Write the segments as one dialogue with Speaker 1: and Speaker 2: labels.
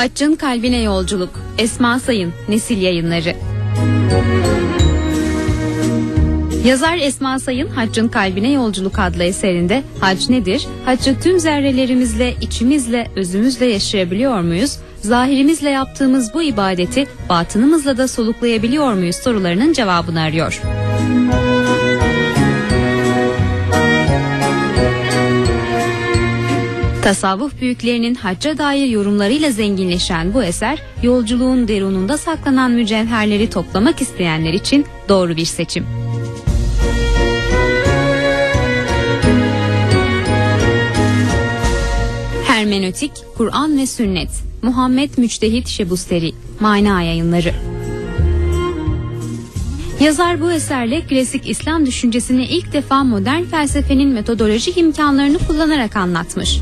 Speaker 1: Haccın kalbine yolculuk. Esma Sayın, Nesil Yayınları. Yazar Esma Sayın Haccın Kalbine Yolculuk adlı eserinde hac nedir? Haccı tüm zerrelerimizle, içimizle, özümüzle yaşayabiliyor muyuz? Zahirimizle yaptığımız bu ibadeti batınımızla da soluklayabiliyor muyuz sorularının cevabını arıyor. Tasavvuf büyüklerinin hacca dair yorumlarıyla zenginleşen bu eser, yolculuğun derununda saklanan mücevherleri toplamak isteyenler için doğru bir seçim. Hermenötik, Kur'an ve Sünnet, Muhammed Müçtehit Şebusteri, Mana Yayınları. Yazar bu eserle klasik İslam düşüncesini ilk defa modern felsefenin metodolojik imkanlarını kullanarak anlatmış.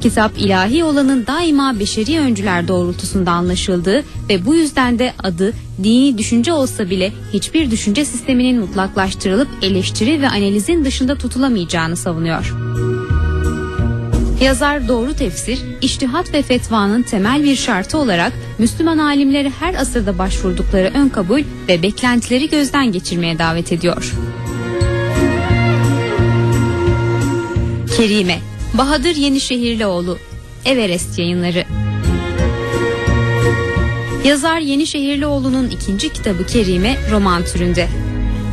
Speaker 1: Kitap ilahi olanın daima beşeri öncüler doğrultusunda anlaşıldığı ve bu yüzden de adı dini düşünce olsa bile hiçbir düşünce sisteminin mutlaklaştırılıp eleştiri ve analizin dışında tutulamayacağını savunuyor. Yazar doğru tefsir, iştihat ve fetvanın temel bir şartı olarak Müslüman alimleri her asırda başvurdukları ön kabul ve beklentileri gözden geçirmeye davet ediyor. Kerime Bahadır Yenişehirlioğlu Everest Yayınları Yazar Yenişehirlioğlu'nun ikinci kitabı Kerime roman türünde.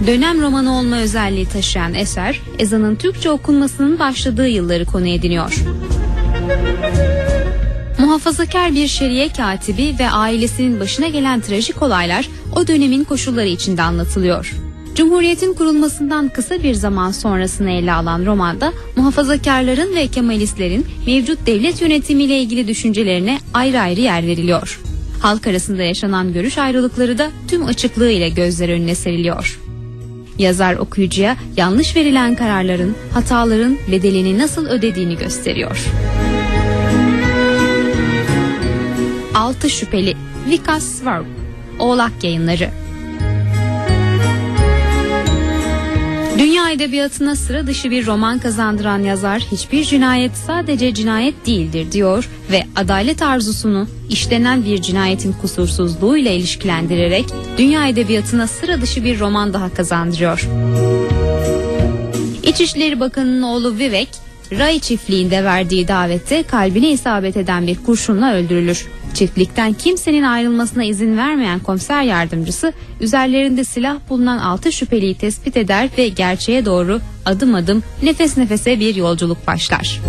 Speaker 1: Dönem romanı olma özelliği taşıyan eser, ezanın Türkçe okunmasının başladığı yılları konu ediniyor. Muhafazakar bir şeriye katibi ve ailesinin başına gelen trajik olaylar o dönemin koşulları içinde anlatılıyor. Cumhuriyetin kurulmasından kısa bir zaman sonrasını ele alan romanda muhafazakarların ve kemalistlerin mevcut devlet yönetimiyle ilgili düşüncelerine ayrı ayrı yer veriliyor. Halk arasında yaşanan görüş ayrılıkları da tüm açıklığıyla gözler önüne seriliyor. Yazar okuyucuya yanlış verilen kararların, hataların bedelini nasıl ödediğini gösteriyor. Altı Şüpheli Vikas Svarg Oğlak Yayınları edebiyatına sıra dışı bir roman kazandıran yazar hiçbir cinayet sadece cinayet değildir diyor ve adalet arzusunu işlenen bir cinayetin kusursuzluğuyla ilişkilendirerek dünya edebiyatına sıra dışı bir roman daha kazandırıyor. İçişleri Bakanı'nın oğlu Vivek, Ray çiftliğinde verdiği davette kalbine isabet eden bir kurşunla öldürülür. Çiftlikten kimsenin ayrılmasına izin vermeyen komiser yardımcısı üzerlerinde silah bulunan altı şüpheliyi tespit eder ve gerçeğe doğru adım adım nefes nefese bir yolculuk başlar.